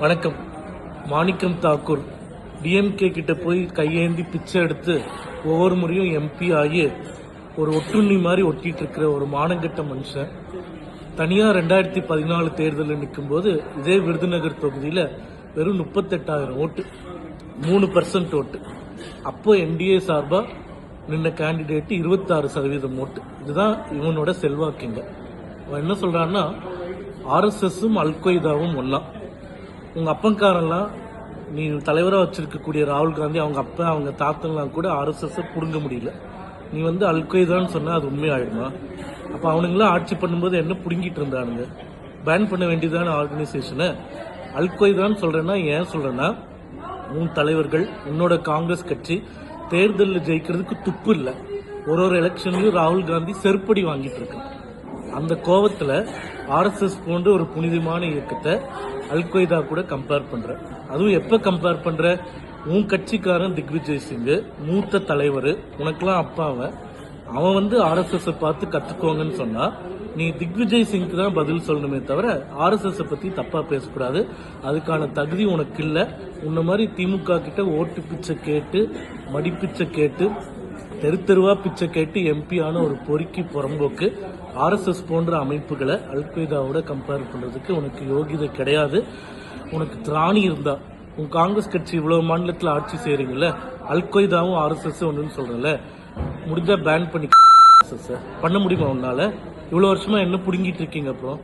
வணக்கம். மாணிக்கம் தாக்கூர். டிஎம்கே கிட்ட போய் கையேந்தி பிச்சை எடுத்து ஒவ்வொரு முறையும் எம்பி ஆகி ஒரு ஒட்டுண்ணி மாதிரி ஒட்டிட்டு இருக்கிற ஒரு மானங்கெட்ட மனுஷன். தனியாக ரெண்டாயிரத்தி பதினாலு தேர்தலில் நிற்கும்போது இதே விருதுநகர் தொகுதியில் வெறும் முப்பத்தெட்டாயிரம் ஓட்டு. மூணு பர்சன்ட் ஓட்டு. அப்போ என்டிஏ சார்பாக நின்ன கேண்டிடேட் இருபத்தாறு சதவீதம் ஓட்டு. இதுதான் இவனோட செல்வாக்குங்க அவன் என்ன சொல்கிறான்னா ஆர்எஸ்எஸும் அல்கொய்தாவும் ஒன்றா உங்கள் அப்பங்காரெல்லாம் நீ தலைவராக வச்சுருக்கக்கூடிய ராகுல் காந்தி அவங்க அப்பா அவங்க தாத்தெல்லாம் கூட ஆர்எஸ்எஸ்ஸை பிடுங்க முடியல. நீ வந்து அல்கொய்தான்னு சொன்னால் அது உண்மையாயிடுமா அப்போ அவனுங்களாம் ஆட்சி பண்ணும்போது என்ன பிடுங்கிட்டு இருந்தானுங்க? பேன் பண்ண வேண்டியதான ஆர்கனைசேஷனை அல்கொய்தான்னு சொல்கிறேன்னா ஏன் சொல்கிறேன்னா உன் தலைவர்கள் உன்னோட காங்கிரஸ் கட்சி தேர்தலில் ஜெயிக்கிறதுக்கு துப்பு இல்லை. ஒரு ஒரு எலெக்ஷன்லையும் ராகுல் காந்தி செருப்படி வாங்கிட்டு இருக்கான். அந்த கோவத்தில் ஆர்எஸ்எஸ் போன்ற ஒரு புனிதமான இயக்கத்தை அல்கொய்தா கூட கம்பேர் பண்ற. அதுவும் எப்ப கம்பேர் பண்ற? உன் கட்சிக்காரன் திக்விஜய் சிங்கு மூத்த தலைவர் உனக்கெல்லாம் அப்பாவை அவன் வந்து ஆர்எஸ்எஸ் பார்த்து கத்துக்கோங்கன்னு சொன்னா நீ திக்விஜய் சிங்க்கு தான் பதில் சொல்லணுமே தவிர ஆர்எஸ்எஸ் பத்தி தப்பா பேசக்கூடாது. அதுக்கான தகுதி உனக்கு இல்லை. உன்ன மாதிரி திமுக கிட்ட ஓட்டு பிச்சை கேட்டு மடிப்பிச்சை கேட்டு தெரு தெருவா பிச்சை கேட்டு எம்பியான ஒரு பொறுக்கி புறம்போக்கு ஆர்எஸ்எஸ் போன்ற அமைப்புகளை அல்கொய்தாவோட கம்பேர் பண்ணுறதுக்கு உனக்கு யோகிதை கிடையாது. உனக்கு திராணி இருந்தா. உன் காங்கிரஸ் கட்சி இவ்வளவு மாநிலத்தில் ஆட்சி செய்றீங்கல்ல அல்கொய்தாவும் ஆர்எஸ்எஸ் ஒன்றுன்னு சொல்றல முடிஞ்சா பேன் பண்ணி பண்ண முடியுமா உன்னால? இவ்வளவு வருஷமா என்ன புடுங்கிட்டு இருக்கீங்க அப்புறம்?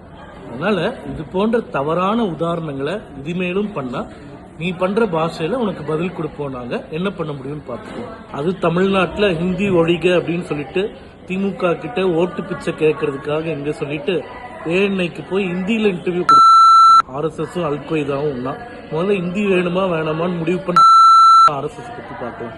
அதனால இது போன்ற தவறான உதாரணங்களை இதுமேலும் பண்ணா நீ பண்ற பாஷையில உனக்கு பதில் கொடுப்போம் நாங்க. என்ன பண்ண முடியும்னு பார்த்துக்கோ. அது தமிழ்நாட்டில் ஹிந்தி ஒழிக அப்படின்னு சொல்லிட்டு திமுக கிட்ட ஓட்டு பிச்சை கேட்கறதுக்காக இங்க சொல்லிட்டு ஏஎன்ஐக்கு போய் ஹிந்தியில இன்டர்வியூ கொடு. ஆர்எஸ்எஸும் அல்கொய்தாவும் ஒன்னா முதல்ல ஹிந்தி வேணுமா வேணாமான்னு முடிவு பண்ணி ஆர்எஸ்எஸ் பத்தி பார்க்கலாம்.